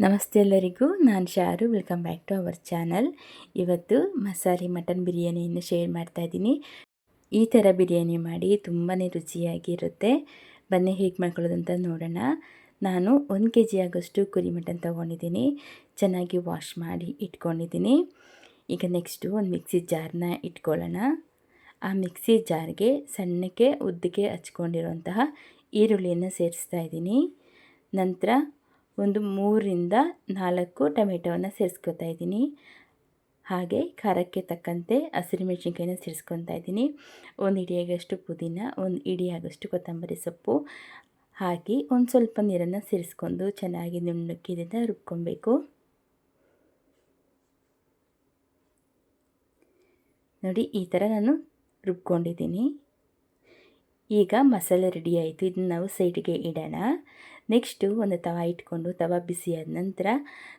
ನಮಸ್ತೆ ಎಲ್ಲರಿಗೂ, ನಾನು Sharu welcome back to our channel ಇವತ್ತು ಮಸಾಲೆ ಮಟನ್ ಬಿರಿಯಾನಿಯನ್ನು ಶೇರ್ ಮಾಡ್ತಾ ಇದ್ದೀನಿ. ಈ ಥರ ಬಿರಿಯಾನಿ ಮಾಡಿ ತುಂಬಾ ರುಚಿಯಾಗಿರುತ್ತೆ. ಬನ್ನಿ, ಹೇಗೆ ಮಾಡ್ಕೊಳ್ಳೋದು ಅಂತ ನೋಡೋಣ. ನಾನು ಒಂದು ಕೆ ಜಿ ಆಗೋಷ್ಟು ಕುರಿ ಮಟನ್ ತೊಗೊಂಡಿದ್ದೀನಿ. ಚೆನ್ನಾಗಿ ವಾಶ್ ಮಾಡಿ ಇಟ್ಕೊಂಡಿದ್ದೀನಿ. ಈಗ ನೆಕ್ಸ್ಟು ಒಂದು ಮಿಕ್ಸಿ ಜಾರ್ನ ಇಟ್ಕೊಳ್ಳೋಣ. ಆ ಮಿಕ್ಸಿ ಜಾರ್ಗೆ ಸಣ್ಣಕ್ಕೆ ಉದ್ದಕ್ಕೆ ಹಚ್ಕೊಂಡಿರುವಂತಹ ಈರುಳ್ಳಿಯನ್ನು ಸೇರಿಸ್ತಾ ಇದ್ದೀನಿ. ನಂತರ ಒಂದು ಮೂರರಿಂದ ನಾಲ್ಕು ಟೊಮೆಟೊವನ್ನು ಸೇರಿಸ್ಕೊತಾ ಇದ್ದೀನಿ. ಹಾಗೆ ಖಾರಕ್ಕೆ ತಕ್ಕಂತೆ ಹಸಿರು ಮೆಣಸಿನ್ಕಾಯಿನ ಸೇರಿಸ್ಕೊತಾ ಇದ್ದೀನಿ. ಒಂದು ಇಡಿಯಾಗಷ್ಟು ಪುದೀನ, ಒಂದು ಇಡಿಯಾಗಷ್ಟು ಕೊತ್ತಂಬರಿ ಸೊಪ್ಪು. ಹಾಕಿ ಒಂದು ಸ್ವಲ್ಪ ನೀರನ್ನು ಸೇರಿಸ್ಕೊಂಡು ಚೆನ್ನಾಗಿ ನುಣ್ಣುಕ್ಕಿದ್ದ ರುಬ್ಕೊಬೇಕು. ನೋಡಿ, ಈ ಥರ ನಾನು ರುಬ್ಕೊಂಡಿದ್ದೀನಿ. ಈಗ ಮಸಾಲೆ ರೆಡಿ ಆಯಿತು. ಇದನ್ನು ನಾವು ಸೈಡ್ಗೆ ಇಡೋಣ. ನೆಕ್ಸ್ಟು ಒಂದು ತವ ಇಟ್ಕೊಂಡು, ತವ ಬಿಸಿಯಾದ ನಂತರ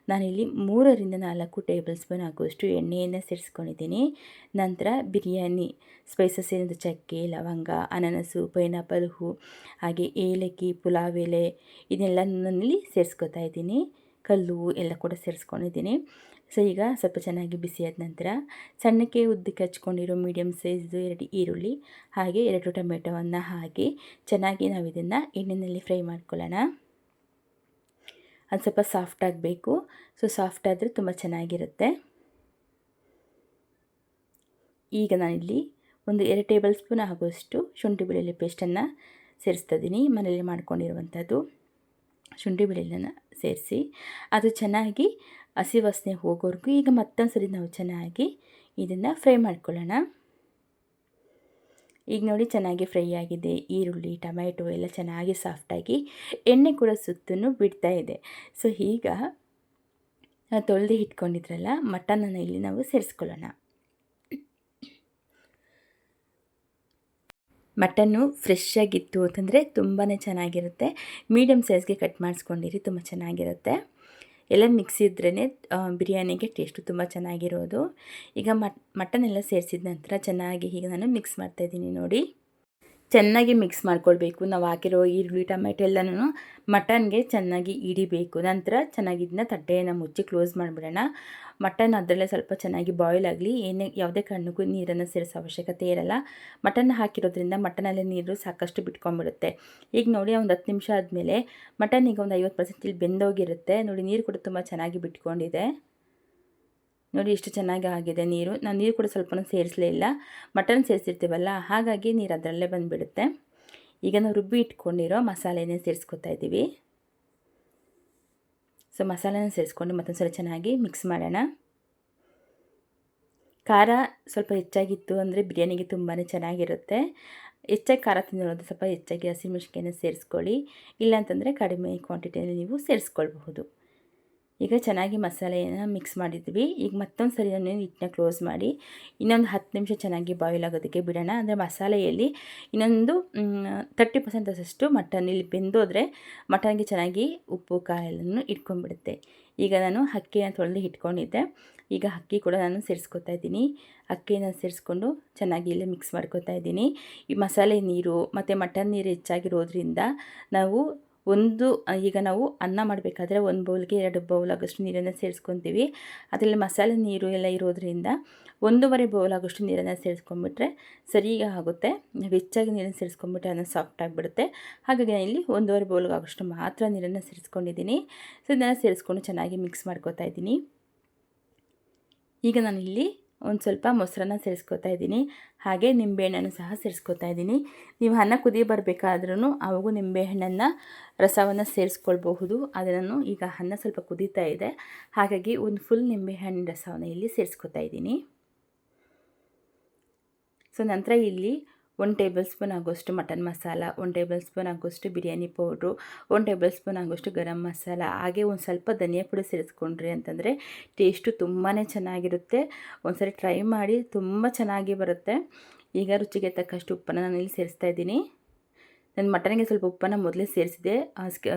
ನಾನಿಲ್ಲಿ ಮೂರರಿಂದ ನಾಲ್ಕು ಟೇಬಲ್ ಸ್ಪೂನ್ ಆಗುವಷ್ಟು ಎಣ್ಣೆಯನ್ನು ಸೇರಿಸ್ಕೊಂಡಿದ್ದೀನಿ. ನಂತರ ಬಿರಿಯಾನಿ, ಸ್ಪೈಸಸ್ ಏನಾದರೂ ಚಕ್ಕೆ, ಲವಂಗ, ಅನನಸು, ಪೈನಾಪಲ್ ಹೂ, ಹಾಗೆ ಏಲಕ್ಕಿ, ಪುಲಾವ್ ಎಲೆ, ಇದನ್ನೆಲ್ಲ ನಾನಿಲ್ಲಿ ಸೇರಿಸ್ಕೊತಾ ಇದ್ದೀನಿ. ಕಲ್ಲು ಎಲ್ಲ ಕೂಡ ಸೇರಿಸ್ಕೊಂಡಿದ್ದೀನಿ. ಸೊ, ಈಗ ಸ್ವಲ್ಪ ಚೆನ್ನಾಗಿ ಬಿಸಿಯಾದ ನಂತರ ಸಣ್ಣಕ್ಕೆ ಉದ್ದಕ್ಕೆ ಹಚ್ಕೊಂಡಿರೋ ಮೀಡಿಯಮ್ ಸೈಜ್ದು ಎರಡು ಈರುಳ್ಳಿ, ಹಾಗೆ ಎರಡು ಟೊಮೆಟೊವನ್ನು ಹಾಕಿ ಚೆನ್ನಾಗಿ ನಾವು ಇದನ್ನು ಎಣ್ಣೆಯಲ್ಲಿ ಫ್ರೈ ಮಾಡ್ಕೊಳ್ಳೋಣ. ಅದು ಸ್ವಲ್ಪ ಸಾಫ್ಟ್ ಆಗಬೇಕು. ಸೊ ಸಾಫ್ಟ್ ಆದರೆ ತುಂಬ ಚೆನ್ನಾಗಿರುತ್ತೆ. ಈಗ ನಾನಿಲ್ಲಿ ಒಂದು ಎರಡು ಟೇಬಲ್ ಸ್ಪೂನ್ ಆಗುವಷ್ಟು ಶುಂಠಿ ಬೆಳ್ಳುಳ್ಳಿ ಪೇಸ್ಟನ್ನು ಸೇರಿಸ್ತಿದ್ದೀನಿ ಮನೇಲಿ ಮಾಡ್ಕೊಂಡಿರುವಂಥದ್ದು ಶುಂಠಿ ಬೆಳ್ಳುಳ್ಳಿನ ಸೇರಿಸಿ, ಅದು ಚೆನ್ನಾಗಿ ಹಸಿ ವಾಸನೆ ಹೋಗೋವರೆಗೂ ಈಗ ಮತ್ತೊಂದು ಸರಿ ನಾವು ಚೆನ್ನಾಗಿ ಇದನ್ನು ಫ್ರೈ ಮಾಡ್ಕೊಳ್ಳೋಣ. ಈಗ ನೋಡಿ ಚೆನ್ನಾಗಿ ಫ್ರೈ ಆಗಿದೆ. ಈರುಳ್ಳಿ, ಟೊಮ್ಯಾಟೊ ಎಲ್ಲ ಚೆನ್ನಾಗಿ ಸಾಫ್ಟಾಗಿ ಎಣ್ಣೆ ಕೂಡ ಸುತ್ತೂ ಬಿಡ್ತಾ ಇದೆ. ಸೊ ಈಗ ತೊಳೆದು ಇಟ್ಕೊಂಡಿದ್ರಲ್ಲ, ಮಟನನ್ನು ಇಲ್ಲಿ ನಾವು ಸೇರಿಸ್ಕೊಳ್ಳೋಣ. ಮಟನ್ನು ಫ್ರೆಶ್ ಆಗಿತ್ತು ಅಂತಂದರೆ ತುಂಬಾ ಚೆನ್ನಾಗಿರುತ್ತೆ. ಮೀಡಿಯಮ್ ಸೈಜ್ಗೆ ಕಟ್ ಮಾಡಿಸ್ಕೊಂಡಿರಿ, ತುಂಬ ಚೆನ್ನಾಗಿರುತ್ತೆ. ಎಲ್ಲ ಮಿಕ್ಸ್ ಇದ್ರೇ ಬಿರಿಯಾನಿಗೆ ಟೇಸ್ಟು ತುಂಬ ಚೆನ್ನಾಗಿರೋದು. ಈಗ ಮಟ್ ಮಟನ್ ಎಲ್ಲ ಸೇರಿಸಿದ ನಂತರ ಚೆನ್ನಾಗಿ ಈಗ ನಾನು ಮಿಕ್ಸ್ ಮಾಡ್ತಾಯಿದ್ದೀನಿ ನೋಡಿ. ಚೆನ್ನಾಗಿ ಮಿಕ್ಸ್ ಮಾಡ್ಕೊಳ್ಬೇಕು. ನಾವು ಹಾಕಿರೋ ಈರುಳ್ಳಿ, ಟೊಮೆಟೊ ಎಲ್ಲನೂ ಮಟನ್ಗೆ ಚೆನ್ನಾಗಿ ಹಿಡಿಬೇಕು. ನಂತರ ಚೆನ್ನಾಗಿ ಇದನ್ನ ತಟ್ಟೆಯನ್ನು ಮುಚ್ಚಿ ಕ್ಲೋಸ್ ಮಾಡಿಬಿಡೋಣ. ಮಟನ್ ಅದರಲ್ಲೇ ಸ್ವಲ್ಪ ಚೆನ್ನಾಗಿ ಬಾಯ್ಲ್ ಆಗಲಿ. ಏನೇ ಯಾವುದೇ ಕಾರಣಕ್ಕೂ ನೀರನ್ನು ಸೇರಿಸೋ ಅವಶ್ಯಕತೆ ಇರಲ್ಲ. ಮಟನ್ ಹಾಕಿರೋದ್ರಿಂದ ಮಟನಲ್ಲಿ ನೀರು ಸಾಕಷ್ಟು ಬಿಟ್ಕೊಂಡ್ಬಿಡುತ್ತೆ. ಈಗ ನೋಡಿ ಒಂದು ಹತ್ತು ನಿಮಿಷ ಆದಮೇಲೆ ಮಟನ್ ಈಗ ಒಂದು ಐವತ್ತು ಪರ್ಸೆಂಟ್ ಇಲ್ಲಿ ಬೆಂದೋಗಿರುತ್ತೆ. ನೋಡಿ ನೀರು ಕೂಡ ತುಂಬ ಚೆನ್ನಾಗಿ ಬಿಟ್ಕೊಂಡಿದೆ. ನೋಡಿ ಎಷ್ಟು ಚೆನ್ನಾಗಿ ಆಗಿದೆ ನೀರು. ನಾನು ನೀರು ಕೂಡ ಸ್ವಲ್ಪ ಸೇರಿಸಲೇ ಇಲ್ಲ. ಮಟನ್ ಸೇರಿಸಿರ್ತೀವಲ್ಲ, ಹಾಗಾಗಿ ನೀರು ಅದರಲ್ಲೇ ಬಂದುಬಿಡುತ್ತೆ. ಈಗ ನಾವು ರುಬ್ಬಿ ಇಟ್ಕೊಂಡಿರೋ ಮಸಾಲೆನೇ ಸೇರಿಸ್ಕೊತಾ ಇದ್ದೀವಿ ಸೊ ಮಸಾಲೆನ ಸೇರಿಸ್ಕೊಂಡು ಮತ್ತೊಂದು ಸಲ ಚೆನ್ನಾಗಿ ಮಿಕ್ಸ್ ಮಾಡೋಣ. ಖಾರ ಸ್ವಲ್ಪ ಹೆಚ್ಚಾಗಿತ್ತು ಅಂದರೆ ಬಿರಿಯಾನಿಗೆ ತುಂಬಾ ಚೆನ್ನಾಗಿರುತ್ತೆ. ಹೆಚ್ಚಾಗಿ ಖಾರ ತಿನ್ನೋದು ಸ್ವಲ್ಪ ಹೆಚ್ಚಾಗಿ ಹಸಿಮೆಣ್ಸಿಕಾಯಿನ ಸೇರಿಸ್ಕೊಳ್ಳಿ. ಇಲ್ಲಾಂತಂದರೆ ಕಡಿಮೆ ಕ್ವಾಂಟಿಟಿಯಲ್ಲಿ ನೀವು ಸೇರಿಸ್ಕೊಳ್ಬಹುದು. ಈಗ ಚೆನ್ನಾಗಿ ಮಸಾಲೆಯನ್ನು ಮಿಕ್ಸ್ ಮಾಡಿದ್ವಿ. ಈಗ ಮತ್ತೊಂದು ಸರಿ ನಾನು ಹಿಟ್ಟನ್ನ ಕ್ಲೋಸ್ ಮಾಡಿ, ಇನ್ನೊಂದು ಹತ್ತು ನಿಮಿಷ ಚೆನ್ನಾಗಿ ಬಾಯ್ಲ್ ಆಗೋದಕ್ಕೆ ಬಿಡೋಣ. ಅಂದರೆ ಮಸಾಲೆಯಲ್ಲಿ ಇನ್ನೊಂದು ತರ್ಟಿ ಪರ್ಸೆಂಟ್ ಅಷ್ಟು ಮಟನ್ ಇಲ್ಲಿ ಬೆಂದೋದ್ರೆ ಮಟನ್ಗೆ ಚೆನ್ನಾಗಿ ಉಪ್ಪು, ಖಾರ ಎಲ್ಲನೂ ಇಟ್ಕೊಂಡ್ಬಿಡುತ್ತೆ. ಈಗ ನಾನು ಅಕ್ಕಿಯನ್ನು ತೊಳೆದು ಇಟ್ಕೊಂಡಿದ್ದೆ. ಈಗ ಅಕ್ಕಿ ಕೂಡ ನಾನು ಸೇರಿಸ್ಕೊತಾ ಇದ್ದೀನಿ. ಅಕ್ಕಿಯನ್ನು ಸೇರಿಸ್ಕೊಂಡು ಚೆನ್ನಾಗಿ ಇಲ್ಲಿ ಮಿಕ್ಸ್ ಮಾಡ್ಕೊತಾ ಇದ್ದೀನಿ. ಈ ಮಸಾಲೆ ನೀರು ಮತ್ತು ಮಟನ್ ನೀರು ಹೆಚ್ಚಾಗಿರೋದ್ರಿಂದ ನಾವು ಒಂದು ಈಗ ನಾವು ಅನ್ನ ಮಾಡಬೇಕಾದ್ರೆ ಒಂದು ಬೌಲ್ಗೆ ಎರಡು ಬೌಲ್ ಆಗೋಷ್ಟು ನೀರನ್ನು ಸೇರಿಸ್ಕೊತೀವಿ. ಅದರಲ್ಲಿ ಮಸಾಲೆ ನೀರು ಎಲ್ಲ ಇರೋದ್ರಿಂದ ಒಂದೂವರೆ ಬೌಲ್ ಆಗೋಷ್ಟು ನೀರನ್ನು ಸೇರಿಸ್ಕೊಂಡ್ಬಿಟ್ರೆ ಸರಿಯಾಗಿ ಆಗುತ್ತೆ. ಹೆಚ್ಚಾಗಿ ನೀರನ್ನು ಸೇರಿಸ್ಕೊಂಡ್ಬಿಟ್ರೆ ಅದನ್ನು ಸಾಫ್ಟ್ ಆಗಿಬಿಡುತ್ತೆ. ಹಾಗಾಗಿ ನಾನು ಇಲ್ಲಿ ಒಂದೂವರೆ ಬೌಲ್ಗೆ ಆಗೋಷ್ಟು ಮಾತ್ರ ನೀರನ್ನು ಸೇರಿಸ್ಕೊಂಡಿದ್ದೀನಿ. ಸೊ, ಇದನ್ನು ಸೇರಿಸ್ಕೊಂಡು ಚೆನ್ನಾಗಿ ಮಿಕ್ಸ್ ಮಾಡ್ಕೋತಾ ಇದ್ದೀನಿ. ಈಗ ನಾನಿಲ್ಲಿ ಒಂದು ಸ್ವಲ್ಪ ಮೊಸರನ್ನ ಸೇರಿಸ್ಕೊತಾ ಇದ್ದೀನಿ. ಹಾಗೆ ನಿಂಬೆಹಣ್ಣನ್ನು ಸಹ ಸೇರಿಸ್ಕೊತಾ ಇದ್ದೀನಿ. ನೀವು ಅನ್ನ ಕುದಿ ಬರಬೇಕಾದ್ರೂ ಅವಾಗೂ ನಿಂಬೆಹಣ್ಣನ್ನು ರಸವನ್ನು ಸೇರಿಸ್ಕೊಳ್ಬಹುದು. ಅದನ್ನು ಈಗ ಅನ್ನ ಸ್ವಲ್ಪ ಕುದೀತಾ ಇದೆ. ಹಾಗಾಗಿ ಒಂದು ಫುಲ್ ನಿಂಬೆಹಣ್ಣಿನ ರಸವನ್ನು ಇಲ್ಲಿ ಸೇರಿಸ್ಕೊತಾ ಇದ್ದೀನಿ. ಸೊ ನಂತರ ಇಲ್ಲಿ ಒನ್ ಟೇಬಲ್ ಸ್ಪೂನ್ ಆಗೋಷ್ಟು mutton masala one tablespoon ಆಗೋಷ್ಟು biryani powder one tablespoon ಆಗೋಷ್ಟು ಗರಂ ಮಸಾಲ, ಹಾಗೆ ಒಂದು ಸ್ವಲ್ಪ ಧನಿಯಾ ಪುಡಿ ಸೇರಿಸ್ಕೊಂಡ್ರಿ ಅಂತಂದರೆ ಟೇಸ್ಟು ತುಂಬಾ ಚೆನ್ನಾಗಿರುತ್ತೆ. ಒಂದ್ಸರಿ ಟ್ರೈ ಮಾಡಿ ತುಂಬ ಚೆನ್ನಾಗಿ ಬರುತ್ತೆ. ಈಗ ರುಚಿಗೆ ತಕ್ಕಷ್ಟು ಉಪ್ಪನ್ನು ನಾನು ಇಲ್ಲಿ ಸೇರಿಸ್ತಾ ಇದ್ದೀನಿ. ನನ್ನ ಮಟನ್ಗೆ ಸ್ವಲ್ಪ ಉಪ್ಪನ್ನು ಮೊದಲೇ ಸೇರಿಸಿದೆ.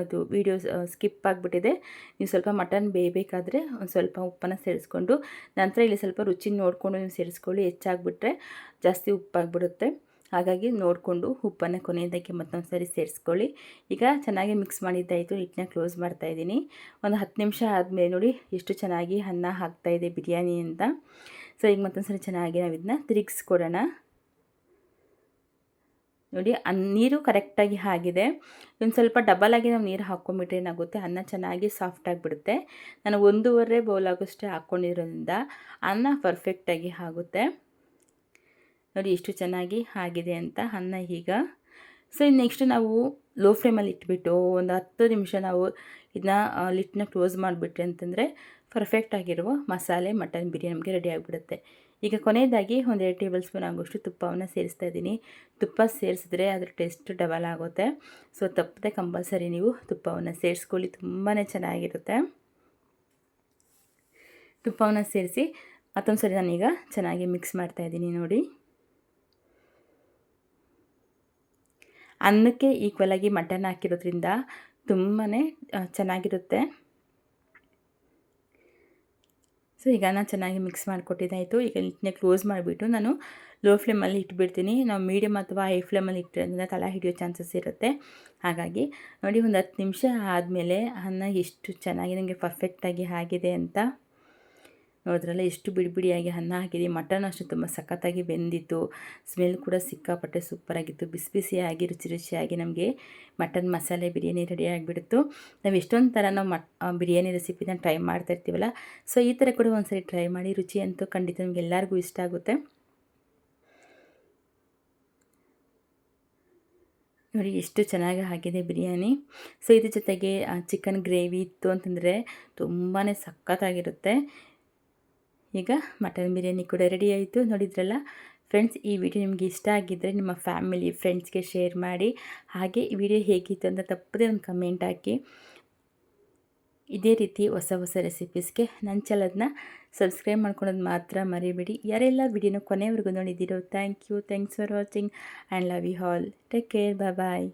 ಅದು ವೀಡಿಯೋ ಸ್ಕಿಪ್ ಆಗಿಬಿಟ್ಟಿದೆ. ನೀವು ಸ್ವಲ್ಪ ಮಟನ್ ಬೇಯಬೇಕಾದ್ರೆ ಒಂದು ಸ್ವಲ್ಪ ಉಪ್ಪನ್ನು ಸೇರಿಸ್ಕೊಂಡು, ನಂತರ ಇಲ್ಲಿ ಸ್ವಲ್ಪ ರುಚಿ ನೋಡಿಕೊಂಡು ನೀವು ಸೇರಿಸ್ಕೊಳ್ಳಿ, ಹೆಚ್ಚಾಗಿಬಿಟ್ರೆ ಜಾಸ್ತಿ ಉಪ್ಪಾಗಿಬಿಡುತ್ತೆ. ಹಾಗಾಗಿ ನೋಡಿಕೊಂಡು ಉಪ್ಪನ್ನು ಕೊನೆಯದಕ್ಕೆ ಮತ್ತೊಂದು ಸರಿ ಸೇರಿಸ್ಕೊಳ್ಳಿ. ಈಗ ಚೆನ್ನಾಗಿ ಮಿಕ್ಸ್ ಮಾಡಿದ್ದಾಯಿತು, ಹಿಟ್ಟನ್ನ ಕ್ಲೋಸ್ ಮಾಡ್ತಾಯಿದ್ದೀನಿ ಒಂದು ಹತ್ತು ನಿಮಿಷ ಆದಮೇಲೆ ನೋಡಿ ಎಷ್ಟು ಚೆನ್ನಾಗಿ ಅನ್ನ ಹಾಕ್ತಾಯಿದೆ ಬಿರಿಯಾನಿ ಅಂತ. ಸೊ ಈಗ ಮತ್ತೊಂದು ಸರಿ ಚೆನ್ನಾಗಿ ನಾವು ಇದನ್ನ ತಿರುಗಿಸ್ಕೊಡೋಣ. ನೋಡಿ, ಅನ್, ನೀರು ಕರೆಕ್ಟಾಗಿ ಆಗಿದೆ. ಒಂದು ಸ್ವಲ್ಪ ಡಬಲ್ ಆಗಿ ನಾವು ನೀರು ಹಾಕ್ಕೊಂಬಿಟ್ರೆ ಏನಾಗುತ್ತೆ? ಅನ್ನ ಚೆನ್ನಾಗಿ ಸಾಫ್ಟ್ ಆಗಿಬಿಡುತ್ತೆ ನಾನು ಒಂದೂವರೆ ಬೌಲ್ ಆಗೋಷ್ಟೇ ಹಾಕ್ಕೊಂಡಿರೋದ್ರಿಂದ ಅನ್ನ ಪರ್ಫೆಕ್ಟಾಗಿ ಆಗುತ್ತೆ. ನೋಡಿ ಎಷ್ಟು ಚೆನ್ನಾಗಿ ಆಗಿದೆ ಅಂತ ಅನ್ನ ಈಗ. ಸೊ ನೆಕ್ಸ್ಟ್ ನಾವು ಲೋ ಫ್ಲೇಮಲ್ಲಿ ಇಟ್ಬಿಟ್ಟು ಒಂದು ಹತ್ತು ನಿಮಿಷ ನಾವು ಇದನ್ನ ಲಿಟ್ಟನ್ನ ಕ್ಲೋಸ್ ಮಾಡಿಬಿಟ್ರಿ ಅಂತಂದರೆ ಪರ್ಫೆಕ್ಟಾಗಿರುವ ಮಸಾಲೆ ಮಟನ್ ಬಿರಿಯಾನಿ ನಮಗೆ ರೆಡಿ ಆಗಿಬಿಡುತ್ತೆ. ಈಗ ಕೊನೆಯದಾಗಿ ಒಂದು ಎರಡು ಟೇಬಲ್ ಸ್ಪೂನ್ ಆಗೋಷ್ಟು ತುಪ್ಪವನ್ನು ಸೇರಿಸ್ತಾ ಇದ್ದೀನಿ. ತುಪ್ಪ ಸೇರಿಸಿದ್ರೆ ಅದರ ಟೇಸ್ಟ್ ಡಬಲ್ ಆಗುತ್ತೆ. ಸೊ ತಪ್ಪದೆ ಕಂಪಲ್ಸರಿ ನೀವು ತುಪ್ಪವನ್ನು ಸೇರಿಸ್ಕೊಳ್ಳಿ ತುಂಬಾ ಚೆನ್ನಾಗಿರುತ್ತೆ. ತುಪ್ಪವನ್ನು ಸೇರಿಸಿ ಮತ್ತೊಂದು ಸರಿ ನಾನೀಗ ಚೆನ್ನಾಗಿ ಮಿಕ್ಸ್ ಮಾಡ್ತಾಯಿದ್ದೀನಿ ನೋಡಿ. ಅನ್ನಕ್ಕೆ ಈಕ್ವಲಾಗಿ ಮಟನ್ ಹಾಕಿರೋದ್ರಿಂದ ತುಂಬಾ ಚೆನ್ನಾಗಿರುತ್ತೆ. ಸೊ ಈಗ ನಾನು ಚೆನ್ನಾಗಿ ಮಿಕ್ಸ್ ಮಾಡಿಕೊಟ್ಟಿದ್ದಾಯಿತು. ಈಗ ನಿಟ್ಟನೇ ಕ್ಲೋಸ್ ಮಾಡಿಬಿಟ್ಟು ನಾನು ಲೋ ಫ್ಲೇಮಲ್ಲಿ ಇಟ್ಬಿಡ್ತೀನಿ. ನಾವು ಮೀಡಿಯಮ್ ಅಥವಾ ಹೈ ಫ್ಲೇಮಲ್ಲಿ ಇಟ್ಟಿರೋದ್ರಿಂದ ತಲೆ ಹಿಡಿಯೋ ಚಾನ್ಸಸ್ ಇರುತ್ತೆ. ಹಾಗಾಗಿ ನೋಡಿ ಒಂದು ಹತ್ತು ನಿಮಿಷ ಆದಮೇಲೆ ಅನ್ನ ಎಷ್ಟು ಚೆನ್ನಾಗಿ ನನಗೆ ಪರ್ಫೆಕ್ಟಾಗಿ ಆಗಿದೆ ಅಂತ. ನೋಡಿದ್ರಲ್ಲ ಎಷ್ಟು ಬಿಡಿ ಬಿಡಿಯಾಗಿ ಅನ್ನ ಹಾಕಿದ್ದೀವಿ ಮಟನ್ ಅಷ್ಟು ತುಂಬ ಸಖತ್ತಾಗಿ ಬೆಂದಿತ್ತು. ಸ್ಮೆಲ್ ಕೂಡ ಸಿಕ್ಕಾಪಟ್ಟೆ ಸೂಪರಾಗಿತ್ತು ಬಿಸಿ ಬಿಸಿಯಾಗಿ, ರುಚಿ ರುಚಿಯಾಗಿ ನಮಗೆ ಮಟನ್ ಮಸಾಲೆ ಬಿರಿಯಾನಿ ರೆಡಿ ಆಗಿಬಿಡ್ತು. ನಾವು ಎಷ್ಟೊಂದು ಥರ ನಾವು ಮಟ್ ಬಿರಿಯಾನಿ ರೆಸಿಪಿನ ಟ್ರೈ ಮಾಡ್ತಾ ಇರ್ತೀವಲ್ಲ ಸೊ ಈ ಥರ ಕೂಡ ಒಂದ್ಸರಿ ಟ್ರೈ ಮಾಡಿ ರುಚಿ ಅಂತೂ ಖಂಡಿತ ನಮ್ಗೆ ಎಲ್ಲರಿಗೂ ಇಷ್ಟ ಆಗುತ್ತೆ. ನೋಡಿ ಎಷ್ಟು ಚೆನ್ನಾಗಿ ಆಗಿದೆ ಬಿರಿಯಾನಿ. ಸೊ ಇದ್ರ ಜೊತೆಗೆ ಚಿಕನ್ ಗ್ರೇವಿ ಇತ್ತು ಅಂತಂದರೆ ತುಂಬಾ ಸಖತ್ತಾಗಿರುತ್ತೆ. ಈಗ ಮಟನ್ ಬಿರಿಯಾನಿ ಕೂಡ ರೆಡಿ ಆಯಿತು. ನೋಡಿದ್ರಲ್ಲ? ಫ್ರೆಂಡ್ಸ್ ಈ ವಿಡಿಯೋ ನಿಮಗೆ ಇಷ್ಟ ಆಗಿದ್ದರೆ ನಿಮ್ಮ ಫ್ಯಾಮಿಲಿ ಫ್ರೆಂಡ್ಸ್ಗೆ ಶೇರ್ ಮಾಡಿ. ಹಾಗೆ ಈ ವಿಡಿಯೋ ಹೇಗಿತ್ತು ಅಂತ ತಪ್ಪದೇ ಒಂದು ಕಮೆಂಟ್ ಹಾಕಿ. ಇದೇ ರೀತಿ ಹೊಸ ಹೊಸ ರೆಸಿಪೀಸ್ಗೆ ನನ್ನ ಚಾನಲ್ನ ಸಬ್ಸ್ಕ್ರೈಬ್ ಮಾಡ್ಕೊಳೋದು ಮಾತ್ರ ಮರಿಬೇಡಿ. ಯಾರೆಲ್ಲ ವಿಡಿಯೋನ ಕೊನೆವರೆಗೂ ನೋಡಿದ್ದೀರೋ thank you thanks for watching and love you all take care bye bye